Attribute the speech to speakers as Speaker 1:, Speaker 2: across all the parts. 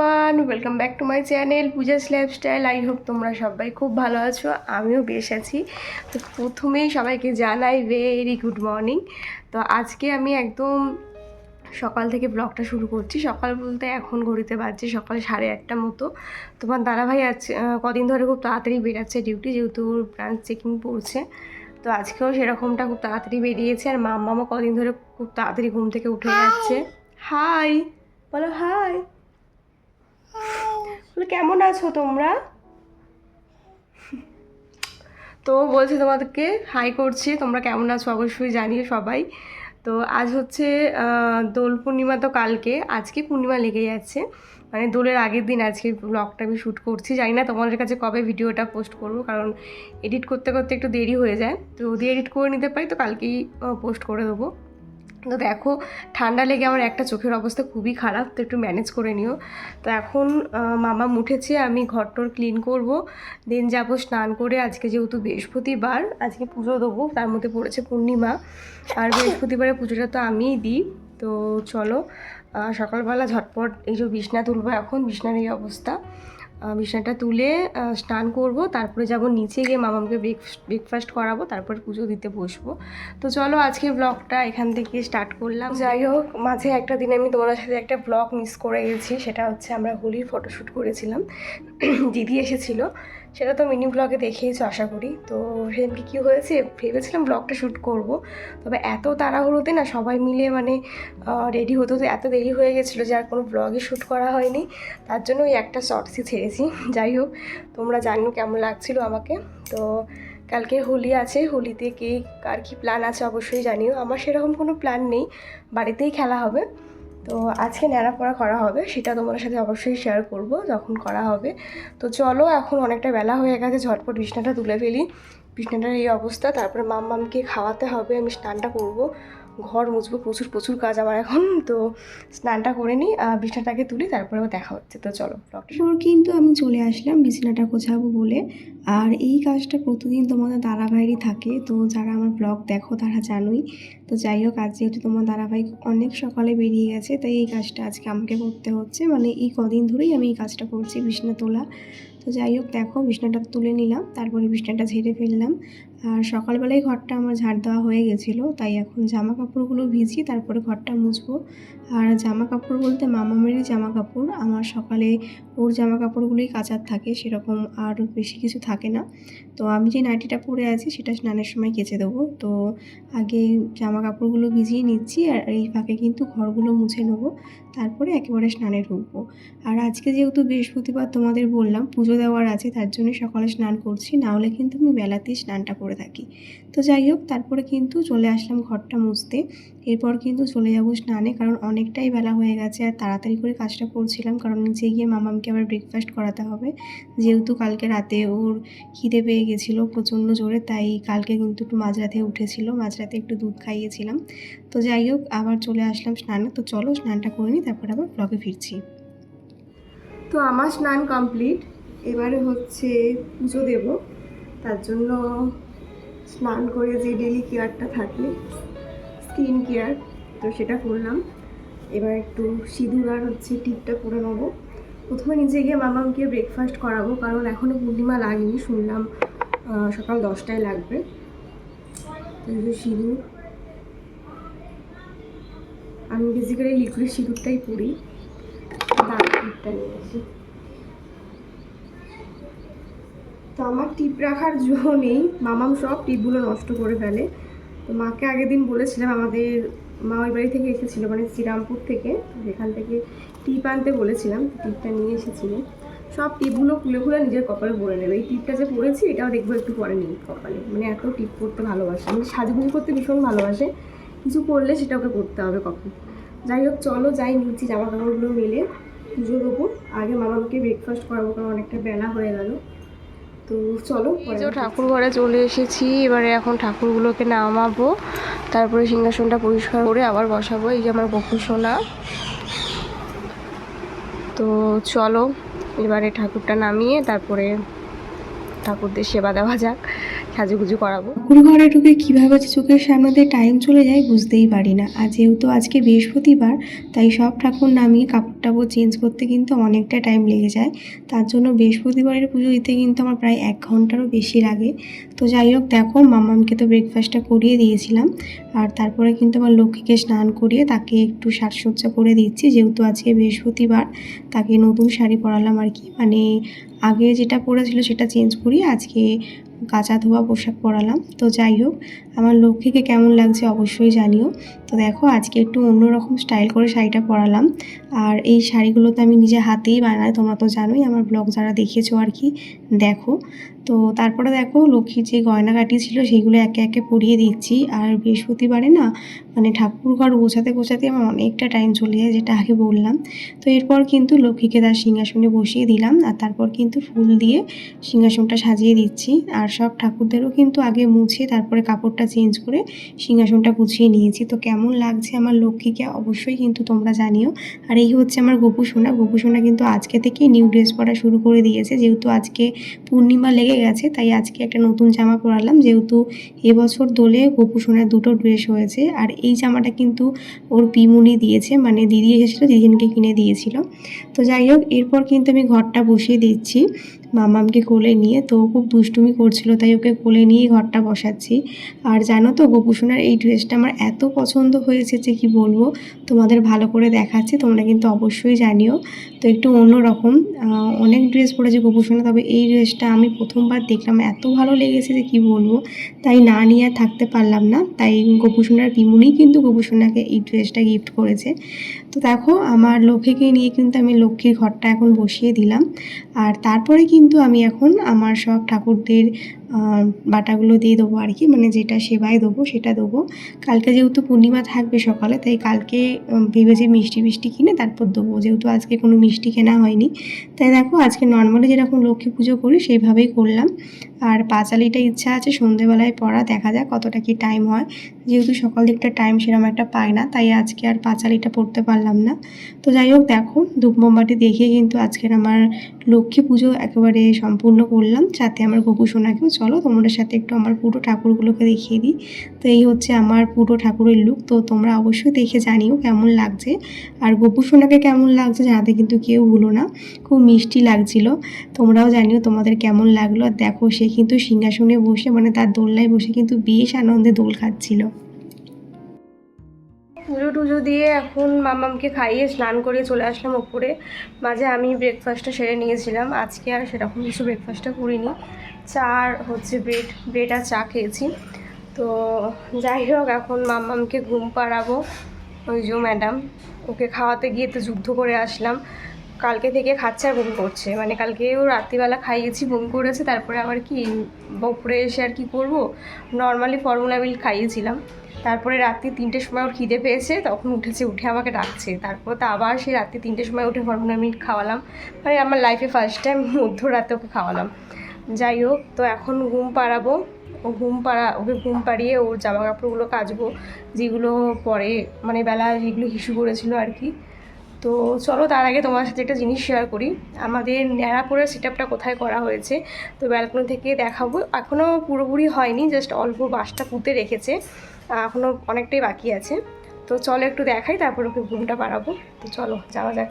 Speaker 1: Everyone welcome back to my channel Puja's lifestyle I hope তোমরা সবাই খুব ভালো আছো আমিও বেশ আছি। তো প্রথমেই সবাইকে জানাই ভেরি গুড মর্নিং তো আজকে আমি একদম সকাল থেকে ব্লগটা শুরু করছি। সকাল বলতে এখন ঘড়িতে বাজছে সকাল সাড়ে আটটা মতো। তোমার দাদাভাই আহ, কদিন ধরে খুব তাড়াতাড়ি বেরাচ্ছে ডিউটি যেহেতু ওর ব্রাঞ্চ চেকিং পড়ছে। তো আজকেও সেরকমটা খুব তাড়াতাড়ি বেরিয়েছে আর মাম্মামও কদিন ধরে খুব তাড়াতাড়ি ঘুম থেকে উঠে যাচ্ছে। হাই বলো হাই কেমন আছো তোমরা? তো বলছি তোমাদেরকে হাই করছি, তোমরা কেমন আছো? অবশ্যই জানিয়ে সবাই। তো আজ হচ্ছে দোল পূর্ণিমা তো কালকে, আজকে পূর্ণিমা লেগে যাচ্ছে মানে দোলের আগের দিন আজকে ব্লগটা আমি শ্যুট করছি। জানি না তোমাদের কাছে কবে ভিডিওটা পোস্ট করব, কারণ এডিট করতে করতে একটু দেরি হয়ে যায়। তো যদি এডিট করে নিতে পারি, তো কালকেই পোস্ট করে দেবো। তো দেখো, ঠান্ডা লেগে আমার একটা চোখের অবস্থা খুবই খারাপ, তো একটু ম্যানেজ করে নিও। তো এখন মামা উঠেছে, আমি ঘরটর ক্লিন করব। দেন যাব স্নান করে, আজকে যেহেতু বৃহস্পতিবার, আজকে পুজো দেবো, তার মধ্যে পড়েছে পূর্ণিমা। আর বৃহস্পতিবারে পুজোটা তো আমিই দিই। তো চলো সকালবেলা ঝটপট এই যে বিছনা তুলবো এখন, বিছনার এই অবস্থা। বিছনাটা তুলে স্নান করব, তারপরে যাব নিচে গিয়ে মামাকে ব্রেক ব্রেকফাস্ট করাবো, তারপর পুজো দিতে বসবো। তো চলো আজকে ব্লগটা এখান থেকে স্টার্ট করলাম। যাই হোক, মাঝে একটা দিন আমি তোমার সাথে একটা ব্লগ মিস করে গেছি, সেটা হচ্ছে আমরা হোলির ফটোশ্যুট করেছিলাম। দিদি এসেছিল। সেটা তো মিনি ব্লগে দেখেইছো, আশা করি। তো সেদিনকে কী হয়েছে? ভেবেছিলাম ব্লগটা শ্যুট করব। তবে এত তাড়াহুড়োতে না সবাই মিলে মানে রেডি হতে হতে এত দেরি হয়ে গেছিল যে আর কোনো ব্লগে শ্যুট করা হয়নি। তার জন্য ওই একটা শর্টসই ছেড়েছি। যাই হোক, তোমরা জানো কেমন লাগছিল আমাকে। তো কালকে হোলি আছে, হোলিতে কে কার কী প্ল্যান আছে অবশ্যই জানিও। আমার সেরকম কোনো প্ল্যান নেই। বাড়িতেই খেলা হবে। তো আজকে ন্যাড়া করা হবে, সেটা তোমার সাথে অবশ্যই শেয়ার করব যখন করা হবে। তো চলো, এখন অনেকটা বেলা হয়ে গেছে, ঝটপট বিছনাটা তুলে ফেলি। বিছনাটার এই অবস্থা, তারপরে মাম মামকে খাওয়াতে হবে, আমি স্নানটা করব। ঘর মুছবো, প্রচুর প্রচুর কাজ আমার এখন, তো স্নানটা করে নিই বিছনাটাকে তুলি তারপরে দেখা হচ্ছে। তো চলো
Speaker 2: তারপর কিন্তু আমি চলে আসলাম বিছানাটা গোছাবো বলে। আর এই কাজটা প্রতিদিন তোমাদের দাদাভাইরই থাকে, তো যারা আমার ব্লগ দেখো তারা জানোই। তো যাই হোক, আজ যেহেতু তোমার দাদাভাই অনেক সকালে বেরিয়ে গেছে, তাই এই কাজটা আজকে আমাকে করতে হচ্ছে। মানে এই কদিন ধরেই আমি এই কাজটা করছি বিছনা তোলা। তো যাই হোক, দেখো বিছনাটা তুলে নিলাম, তারপরে বিছনাটা ঝেড়ে ফেললাম। আর সকালবেলায় ঘরটা আমার ঝাড় দেওয়া হয়ে গেছিল, তাই এখন জামা কাপড়গুলো ভিজিয়ে তারপরে ঘরটা মুছবো। আর জামা কাপড় বলতে মামামেরই জামা কাপড় আমার সকালে ওর জামা কাপড়গুলোই কাচার থাকে, সেরকম আর বেশি কিছু থাকে না। তো আমি যে নাইটিটা পরে আছি, সেটা স্নানের সময় কেচে দেবো। তো আগে জামা কাপড়গুলো ভিজিয়ে নিচ্ছি আর এই ফাঁকে কিন্তু ঘরগুলো মুছে নেব। তারপরে একেবারে স্নানে ঢুকবো। আর আজকে যেহেতু বৃহস্পতিবার তোমাদের বললাম, পুজো দেওয়ার আছে, তার জন্য সকালে স্নান করছি, না হলে কিন্তু আমি বেলাতেই স্নানটা করে থাকি। তো যাই হোক, তারপরে কিন্তু চলে আসলাম ঘরটা মুছতে। এরপর কিন্তু চলে যাব স্নানে, কারণ অনেকটাই বেলা হয়ে গেছে আর তাড়াতাড়ি করে কাজটা করছিলাম। কারণ নিচে গিয়ে মামামকে আবার ব্রেকফাস্ট করাতে হবে। যেহেতু কালকে রাতে ওর খিদে পেয়ে গেছিল প্রচণ্ড জোরে, তাই কালকে কিন্তু একটু মাঝরাতে উঠেছিল। মাঝরাতে একটু দুধ খাইয়েছিলাম। তো যাই হোক, আবার চলে আসলাম স্নানে। তো চলো স্নানটা করে নিই, তারপর আবার ব্লগে ফিরছি।
Speaker 1: তো আমার স্নান কমপ্লিট এবারে হচ্ছে পুজো দেব। তার জন্য স্নান করে যে ডেলি কেয়ারটা থাকে স্কিন কেয়ার, তো সেটা করলাম। এবার একটু সিঁদুর আর হচ্ছে টিপটা করে নেব। প্রথমে নিজে গিয়ে মামাকে ব্রেকফাস্ট করাবো, কারণ এখনও পূর্ণিমা লাগেনি, শুনলাম সকাল দশটায় লাগবে। সিঁদুর। আমি বেসিক্যালি লিকুইড সিঁদুরটাই পরি। দাঁড়া টিপটা নিয়ে আসি তো আমার টিপ রাখার জো নেই। মামাম সব টিপগুলো নষ্ট করে ফেলে। তো মাকে আগের দিন বলেছিলাম আমাদের মা ওই বাড়ি থেকে এসেছিল মানে শ্রীরামপুর থেকে, যেখান থেকে টিপ আনতে বলেছিলাম টিপটা নিয়ে এসেছিল। সব টিপগুলো খুলে খুলে নিজের কপালে পরে নেবে। এই টিপটা যে পরেছি এটাও দেখব একটু পরে নেই কপালে। মানে এত টিপ করতে ভালোবাসে। মানে সাজুগুজু করতে ভীষণ ভালোবাসে। কিছু করলে সেটা ওকে করতে হবে কখন। যাই হোক, চলো যাই নিচ্ছি জামা কাপড়গুলো মেলে পুজো দেবো আগে মামাকে ব্রেকফাস্ট করাবো, কারণ অনেকটা বেলা হয়ে গেল। তো চলো ঠাকুর ঘরে চলে এসেছি এবারে এখন ঠাকুরগুলোকে নামাবো তারপরে সিংহাসনটা পরিষ্কার করে আবার বসাবো এই যে আমার বকু সোনা। তো চলো এবারে ঠাকুরটা নামিয়ে তারপরে ঠাকুরদের সেবা দেওয়া যাক। সাজুগুজু করাবো।
Speaker 2: ঘরে ঢুকে কীভাবে যে চোখের সামনে দিয়ে টাইম চলে যায় বুঝতেই পারি না। আর যেহেতু আজকে বৃহস্পতিবার, তাই সব ঠাকুর নামিয়ে কাপড় টাপড় চেঞ্জ করতে কিন্তু অনেকটা টাইম লেগে যায়। তার জন্য বৃহস্পতিবারের পুজো দিতে কিন্তু আমার প্রায় এক ঘন্টারও বেশি লাগে। তো যাই হোক, দেখো, মামামকে তো ব্রেকফাস্টটা করিয়ে দিয়েছিলাম। আর তারপরে কিন্তু আমার লক্ষ্মীকে স্নান করিয়ে তাকে একটু সাজসজ্জা করে দিচ্ছি। যেহেতু আজকে বৃহস্পতিবার, তাকে নতুন শাড়ি পরালাম আর কি। মানে আগে যেটা পরেছিল সেটা চেঞ্জ করি আজকে কাঁচা ধোয়া পোশাক পরালাম। তো যাই হোক, আমার লক্ষ্মীকে কেমন লাগছে অবশ্যই জানিও। তো দেখো, আজকে একটু অন্যরকম স্টাইল করে শাড়িটা পরালাম। আর এই শাড়িগুলো তো আমি নিজে হাতেই বানাই, তোমরা তো জানোই, আমার ব্লগ যারা দেখেছ আর কি, দেখো। তো তারপরে দেখো, লক্ষ্মীর যে গয়নাগাটি ছিল, সেইগুলো একে একে পরিয়ে দিচ্ছি। আর বৃহস্পতিবারে না মানে ঠাকুর ঘর গোছাতে গোছাতে আমার অনেকটা টাইম চলে যায়, যেটা আগে বললাম। তো এরপর কিন্তু লক্ষ্মীকে তার সিংহাসনে বসিয়ে দিলাম, আর তারপর কিন্তু ফুল দিয়ে সিংহাসনটা সাজিয়ে দিচ্ছি। আর সব ঠাকুরদেরও কিন্তু আগে মুছে তারপরে কাপড়টা চেঞ্জ করে সিংহাসনটা গুছিয়ে নিয়েছি। তো কেমন লাগছে আমার লক্ষ্মীকে অবশ্যই কিন্তু তোমরা জানিও। আর এই হচ্ছে আমার গোপু সোনা। গোপু সোনা কিন্তু আজকে থেকেই নিউ ড্রেস পরা শুরু করে দিয়েছে। যেহেতু আজকে পূর্ণিমা লেগে গেছে, তাই আজকে একটা নতুন জামা পরালাম। যেহেতু এবছর দোলে গোপু সোনার দুটো ড্রেস হয়েছে। আর এই জামাটা কিন্তু ওর পিমুনি দিয়েছে মানে দিদি এসেছিল, দিদিনকে কিনে দিয়েছিল। তো যাই হোক, এরপর কিন্তু আমি ঘরটা বসিয়ে দিচ্ছি। মামামকে কোলে নিয়ে, তো খুব দুষ্টুমি করছিল, তাই ওকে কোলে নিয়েই ঘরটা বসাচ্ছি। আর জানো তো, গোপুসোনার এই ড্রেসটা আমার এত পছন্দ হয়েছে যে কি বলব, তোমাদের ভালো করে দেখাচ্ছি, তোমরা কিন্তু অবশ্যই জানিও। তো একটু অন্যরকম অনেক ড্রেস পরেছে গোপুসোনা, তবে এই ড্রেসটা আমি প্রথমবার দেখলাম, এত ভালো লেগেছে যে কি বলব, তাই না নিয়ে আর থাকতে পারলাম না। তাই গোপুসোনার বিমুনি কিন্তু গোপুসোনাকে এই ড্রেসটা গিফট করেছে। তো দেখো, আমার লক্ষ্মীকে নিয়ে কিন্তু আমি লক্ষ্মীর ঘরটা এখন বসিয়ে দিলাম। আর তারপরে কিন্তু আমি এখন আমার সব ঠাকুরদের বাটাগুলো দিয়ে দেবো আর কি মানে যেটা সেবায় দেবো সেটা দেবো। কালকে যেহেতু পূর্ণিমা থাকবে সকালে, তাই কালকে ভেবেছি মিষ্টি মিষ্টি কিনে তারপর দেবো, যেহেতু আজকে কোনো মিষ্টি কেনা হয়নি। তাই দেখো, আজকে নর্মালি যেরকম লক্ষ্মী পুজো করি, সেইভাবেই করলাম। আর পাঁচালিটা ইচ্ছা আছে, সন্ধেবেলায় পড়া, দেখা যাক কতটা কি টাইম হয়। যেহেতু সকাল দিকটা টাইম সেরকম একটা পাই না, তাই আজকে আর পাঁচালিটা পড়তে পারলাম না। তো যাই হোক, দেখো, ধূপ মোমবাতি দেখিয়ে কিন্তু আজকের আমার লক্ষ্মী পুজো একেবারে সম্পূর্ণ করলাম সাথে আমার গোপু সোনাকেও চলো তোমাদের সাথে একটু আমার পুরো ঠাকুরগুলোকে দেখিয়ে দিই। তো এই হচ্ছে আমার পুরো ঠাকুরের লুক তো তোমরা অবশ্যই দেখে জানিও কেমন লাগছে। আর গোপু সোনাকে কেমন লাগছে জানাতে কিন্তু কেউ ভুলো না, খুব মিষ্টি লাগছিল। তোমরাও জানিও তোমাদের কেমন লাগল। আর দেখো সে কিন্তু সিংহাসনে বসে মানে তার দোলনায় বসে কিন্তু বেশ আনন্দে দোল খাচ্ছিল।
Speaker 1: পুজো টুজো দিয়ে এখন মামামকে খাইয়ে স্নান করে চলে আসলাম ওপরে। মাঝে আমি ব্রেকফাস্টটা সেরে নিয়েছিলাম। আজকে আর সেরকম কিছু ব্রেকফাস্টটা করিনি। চা আর হচ্ছে ব্রেড ব্রেড আর চা খেয়েছি। তো যাই হোক, এখন মামামকে ঘুম পাড়াবো। ওই যে ম্যাডাম, ওকে খাওয়াতে গিয়ে তো যুদ্ধ করে আসলাম। কালকে থেকে খাচ্ছে আর বমি করছে। মানে কালকেও রাত্রিবেলা খাইয়েছি বমি করেছে, তারপরে আবার কি বপরে এসে আর কি করব? নর্মালি ফর্মুলা মিল্ক খাইয়েছিলাম। তারপরে রাত্রি তিনটের সময় ওর খিদে পেয়েছে, তখন উঠেছে, উঠে আমাকে ডাকছে। তারপর তো আবার সেই রাত্রি তিনটের সময় উঠে ফর্মুলা মিল্ক খাওয়ালাম। মানে আমার লাইফে ফার্স্ট টাইম মধ্যরাতে ওকে খাওয়ালাম। যাই হোক তো এখন ঘুম পাড়াবো। ও ঘুম পাড়া, ওকে ঘুম পাড়িয়ে ওর জামা কাপড়গুলো কাচবো, যেগুলো পরে মানে বেলা যেগুলো হিসু করেছিল আর কি। তো চলো তার আগে তোমার সাথে একটা জিনিস শেয়ার করি। আমাদের ন্যাড়াপোড়ার সেট আপটা কোথায় করা হয়েছে, তো ব্যালকনি থেকে দেখাবো। এখনও পুরোপুরি হয়নি জাস্ট অল্প বাঁশটা পুঁতে রেখেছে এখনও অনেকটাই বাকি আছে। তো চলো একটু দেখাই, তারপর ওকে ঘুমটা পাড়াবো। তো চলো, যাওয়া যাক।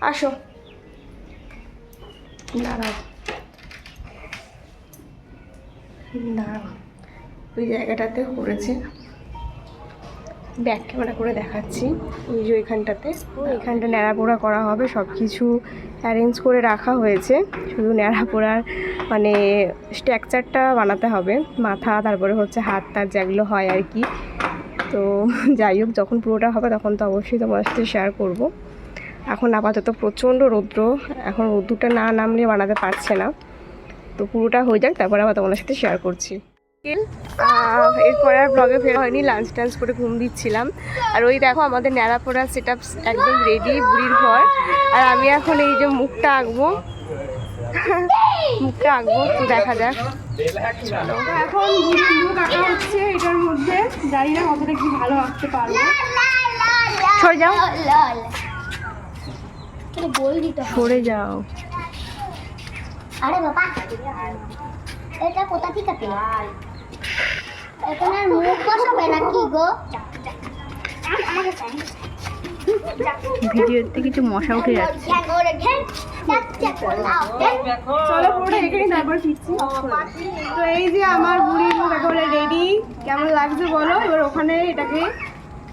Speaker 1: আসো। দাঁড়াও। দাঁড়াও ওই জায়গাটাতে করেছে। ব্যাক ক্যামেরা করে দেখাচ্ছি। ওই যে ওইখানটাতে ওইখানটা ন্যাড়াপোড়া করা হবে সব কিছু অ্যারেঞ্জ করে রাখা হয়েছে। শুধু ন্যাড়াপোড়ার মানে স্ট্রাকচারটা বানাতে হবে। মাথা, তারপরে হচ্ছে হাত তার যেগুলো হয় আর কি। তো যাই হোক, যখন পুরোটা হবে তখন তো অবশ্যই তোমার সাথে শেয়ার করব। এখন আপাতত প্রচণ্ড রৌদ্র। এখন রৌদ্রটা না নামলে বানাতে পারছে না। তো পুরোটা হয়ে যাক তারপর আবার তোমার সাথে শেয়ার করছি। এরপরে আর ব্লগে ফেরা হয়নি লাঞ্চ টাঞ্চ করে ঘুম দিচ্ছিলাম। আর ওই দেখো আমাদের ন্যাড়া পোড়া সেট একদম রেডি বুড়ির ঘর। আর আমি এখন এই যে মুখটা আঁকবো। মুখটা আঁকবো তো দেখা যাক। এখন বুড়ির মুখ আঁকা হচ্ছে এটার মধ্যে। জানি না কতটা কি ভালো আঁকতে পারব। সরে যাও। সরে যাও।
Speaker 3: আরে বাবা। এটা কোথা থেকে? পেলে এখানে আর মুখ বসাবে নাকি গো?
Speaker 4: ভিডিওতে কিছু মশা উঠে যাচ্ছে।
Speaker 2: চলো পুরোটা রেখে নিই তারপর ফিরছি। তো এই যে আমার বুড়ির মুখ একেবারে রেডি কেমন লাগছে বলো? এবার ওখানে এটাকে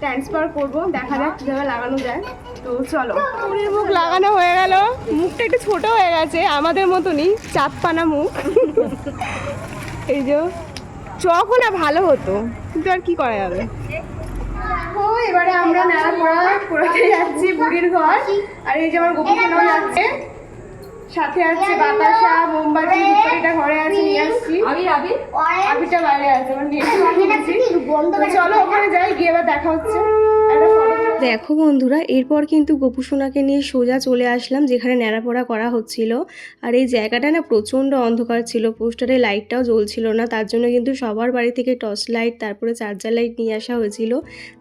Speaker 2: ট্রান্সফার করব। দেখা যাক কীভাবে লাগানো যায়। তো চলো। বুড়ির মুখ লাগানো হয়ে গেল। মুখটা একটু ছোট হয়ে গেছে আমাদের মতনই চাঁদপানা মুখ। এই যে চকও না ভালো হতো কিন্তু আর কি করা যাবে? ও এবারে আমরা নাড়া পড়া পড়াতে যাচ্ছি বুড়ির ঘর। আর এই যে আমার গোপীনাও যাচ্ছে। সাথে আছে বাতাসা মোমবাতি এটা ঘরে আছে নিয়ে আসছি। আবিটা বাইরে আছে তো চলো ওখানে যাই গিয়ে এবার দেখা হচ্ছে। দেখো বন্ধুরা, এরপর কিন্তু গোপু সোনাকে নিয়ে সোজা চলে আসলাম যেখানে ন্যাড়াপড়া করা হচ্ছিল। আর এই জায়গাটা না প্রচণ্ড অন্ধকার ছিল, পোস্টারে লাইটটাও জ্বলছিল না, তার জন্য কিন্তু সবার বাড়ি থেকে টর্চ লাইট, তারপরে চার্জার লাইট নিয়ে আসা হয়েছিল।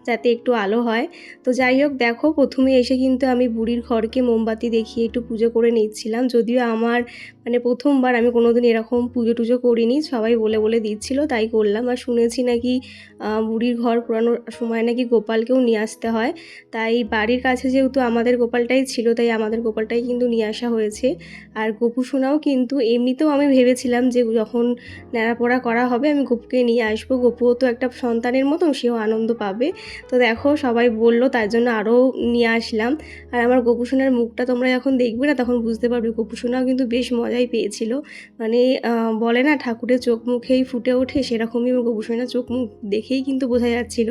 Speaker 2: যাতে একটু আলো হয়। তো যাই হোক, দেখো, প্রথমে এসে কিন্তু আমি বুড়ির ঘরকে মোমবাতি দেখিয়ে একটু পুজো করে নিচ্ছিলাম। যদিও আমার মানে প্রথমবার আমি কোনোদিন এরকম পুজো টুজো করিনি, সবাই বলে বলে দিচ্ছিল, তাই করলাম। আর শুনেছি নাকি বুড়ির ঘর পুরানোর সময় নাকি গোপালকেও নিয়ে আসতে হয়। তাই বাড়ির কাছে যেহেতু আমাদের গোপালটাই ছিল, তাই আমাদের গোপালটাই কিন্তু নিয়ে আসা হয়েছে। আর গপু সোনাও কিন্তু এমনিতেও আমি ভেবেছিলাম যে যখন ন্যাড়াপড়া করা হবে, আমি গপুকে নিয়ে আসব। গপুও তো একটা সন্তানের মতন, সেও আনন্দ পাবে। তো দেখো সবাই বলল, তার জন্য আরও নিয়ে আসলাম। আর আমার গপু সোনার মুখটা তোমরা যখন দেখবে না, তখন বুঝতে পারবে। গপু সোনাও কিন্তু বেশ মজাই পেয়েছিল। মানে বলে না, ঠাকুরের চোখ মুখেই ফুটে ওঠে, সেরকমই আমার গপু সোনার চোখ মুখ দেখেই কিন্তু বোঝা যাচ্ছিল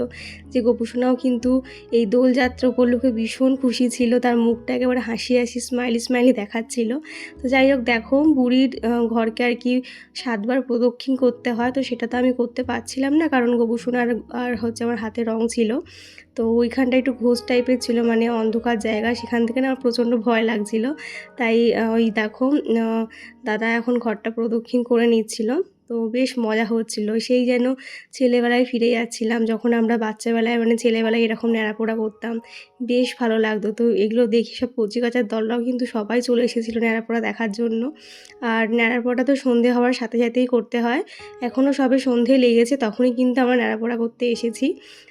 Speaker 2: যে গপু সোনাও কিন্তু এই দোলযাত্রা উপলক্ষে ভীষণ খুশি ছিল। তার মুখটা একেবারে হাসি হাসি স্মাইলি স্মাইলি দেখাচ্ছিল। তো যাই হোক, দেখো বুড়ির ঘরকে আর কি সাতবার প্রদক্ষিণ করতে হয়। তো সেটা তো আমি করতে পারছিলাম না, কারণ গপু সোনার আর হচ্ছে আমার হাতে রং ছিল। তো ওইখানটা একটু ঘোষ টাইপের ছিল মানে অন্ধকার জায়গা, সেখান থেকে না আমার প্রচণ্ড ভয় লাগছিল। তাই ওই দেখো দাদা এখন ঘরটা প্রদক্ষিণ করে নিচ্ছিল। তো বেশ মজা হচ্ছিল। সেই যেন ছেলেবেলায় ফিরে যাচ্ছিলাম, যখন আমরা বাচ্চাবেলায় মানে ছেলেবেলায় এরকম ন্যাড়াপোড়া করতাম, বেশ ভালো লাগতো। তো এগুলো দেখি সব কচি কাচার দলরাও কিন্তু সবাই চলে এসেছিল ন্যাড়াপোড়া দেখার জন্য। আর ন্যাড়াপোড়াটা তো সন্ধে হওয়ার সাথে সাথেই করতে হয়। এখনও সবে সন্ধে লেগেছে, তখনই কিন্তু আমরা ন্যাড়াপোড়া করতে এসেছি।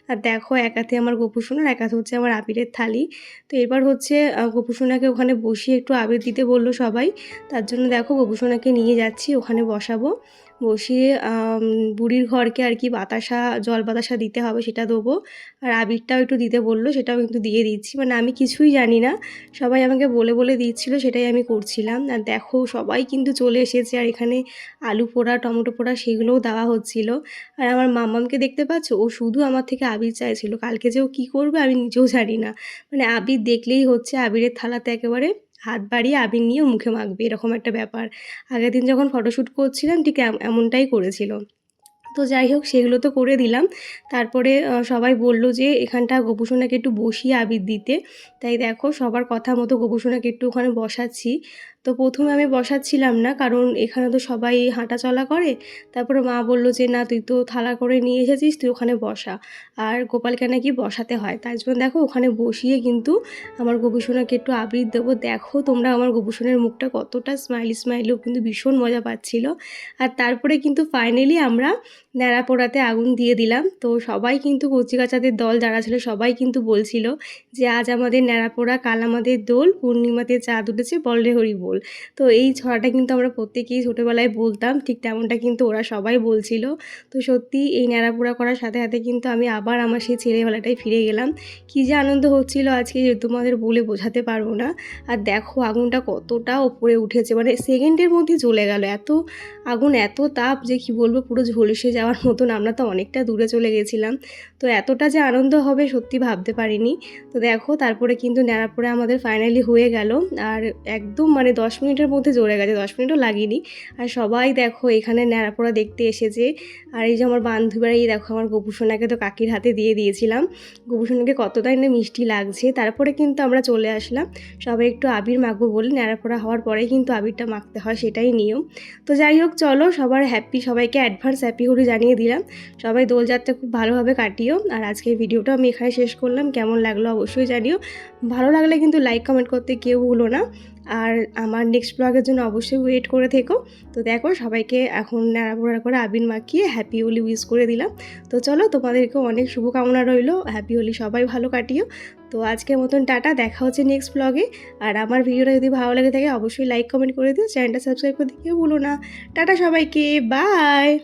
Speaker 2: আর দেখো একাতে আমার গোপুসোনার একাতে হচ্ছে আমার আবিরের থালি। তো এবার হচ্ছে গোপুসোনাকে ওখানে বসিয়ে একটু আবির দিতে বলল সবাই। তার জন্য দেখো, গোপুসোনাকে নিয়ে যাচ্ছি, ওখানে বসাবো। বসিয়ে বুড়ির ঘরকে আর কি বাতাসা, জল বাতাসা দিতে হবে সেটা দেবো। আর আবিরটাও একটু দিতে বলল, সেটাও কিন্তু দিয়ে দিচ্ছি। মানে আমি কিছুই জানি না। সবাই আমাকে বলে বলে দিচ্ছিল, সেটাই আমি করছিলাম। আর দেখো, সবাই কিন্তু চলে এসেছে। আর এখানে আলু পোড়া, টমেটো পোড়া, সেগুলোও দেওয়া হচ্ছিল। আর আমার মামামকে দেখতে পাচ্ছ? ও শুধু আমার থেকে আবির চাইছিল। কালকে যে ও কী করবে, আমি নিজেও জানি না। মানে আবির দেখলেই হচ্ছে, আবিরের থালাতে একেবারে হাত বাড়িয়ে আবির নিয়ে মুখে মাখবে, এরকম একটা ব্যাপার। আগের দিন যখন ফটোশ্যুট করছিলাম, ঠিক এমনটাই করেছিল। তো যাই হোক, সেগুলো তো করে দিলাম। তারপরে সবাই বলল যে, এখানটা গোপুসোনাকে একটু বসিয়ে আবির দিতে। তাই দেখো, সবার কথা মতো গোপুসোনাকে একটু ওখানে বসাচ্ছি। তো প্রথমে আমি বসাচ্ছিলাম না, কারণ এখানে তো সবাই হাঁটা চলা করে। তারপরে মা বলল যে, না, তুই তো থালা করে নিয়ে এসেছিস, তুই ওখানে বসা। আর গোপালকে নাকি বসাতে হয়। তাই জন্য দেখো, ওখানে বসিয়ে কিন্তু আমার গোপুসোনাকে একটু আবির দেবো। দেখো তোমরা আমার গোপুসোনের মুখটা কতটা স্মাইলি স্মাইলি ও কিন্তু ভীষণ মজা পাচ্ছিল। আর তারপরে কিন্তু ফাইনালি আমরা ন্যাড়া পোড়াতে আগুন দিয়ে দিলাম। তো সবাই কিন্তু কচিকাচাদের দল যারা ছিল, সবাই কিন্তু বলছিল যে, আজ আমাদের ন্যাড়া পোড়া কাল আমাদের দোল, পূর্ণিমাতে চাঁদ উঠেছে বলরে হরি বল। তো এই ছড়াটা কিন্তু আমরা প্রত্যেকেই ছোটোবেলায় বলতাম, ঠিক তেমনটা কিন্তু ওরা সবাই বলছিল। তো সত্যি এই ন্যাড়াপোড়া করার সাথে সাথে কিন্তু আমি আবার আমার সেই ছেলেবেলাটাই ফিরে গেলাম। কী যে আনন্দ হচ্ছিল আজকে তোমাদের বলে বোঝাতে পারব না। আর দেখো আগুনটা কতটা ওপরে উঠেছে মানে সেকেন্ডের মধ্যে জ্বলে গেল। এত আগুন, এত তাপ যে কি বলব, পুরো ঝলসে যাওয়ার মতন আমরা তো অনেকটা দূরে চলে গেছিলাম। তো এতটা যে আনন্দ হবে সত্যি ভাবতে পারিনি। তো দেখো তারপরে কিন্তু ন্যাড়াপোড়া আমাদের ফাইনালি হয়ে গেল। আর একদম মানে দশ মিনিটের মধ্যে জ্বলে গেছে, দশ মিনিটও লাগেনি। আর সবাই দেখো এখানে ন্যাড়াপোড়া দেখতে এসেছে। আর এই যে আমার বান্ধবীরা, এই দেখো আমার গোপুসোনাকে তো কাকির হাতে দিয়ে দিয়েছিলাম। গোপুসোনাকে কতটাই না মিষ্টি লাগছে। তারপরে কিন্তু আমরা চলে আসলাম। সবাই একটু আবির মাখবো বলে ন্যাড়াপোড়া হওয়ার পরেই কিন্তু আবিরটা মাখতে হয়, সেটাই নিয়ম। তো যাই হোক, চলো সবার হ্যাপি সবাইকে অ্যাডভান্স হ্যাপি করে জানিয়ে দিলাম। সবাই দোলযাত্রা খুব ভালোভাবে কাটিও। আর আজকের ভিডিওটা আমি এখানে শেষ করলাম। কেমন লাগল অবশ্যই জানিও। ভালো লাগলে কিন্তু লাইক কমেন্ট করতে কেউ ভুলো না। আর আমার নেক্সট ব্লগের জন্য অবশ্যই ওয়েট করে থেকো। তো দেখো, সবাইকে এখন নাড়াপোড়া করে আবির মাখিয়ে হ্যাপি হোলি উইশ করে দিলাম। তো চলো তোমাদেরকে অনেক শুভকামনা রইল। হ্যাপি হোলি সবাই ভালো কাটিও। তো আজকের মতন টাটা, দেখা হচ্ছে নেক্সট ব্লগে আর আমার ভিডিওটা যদি ভালো লাগে থাকে, অবশ্যই লাইক কমেন্ট করে দিও। চ্যানেলটা সাবস্ক্রাইব করে দিও ভুলো না। টাটা সবাইকে বাই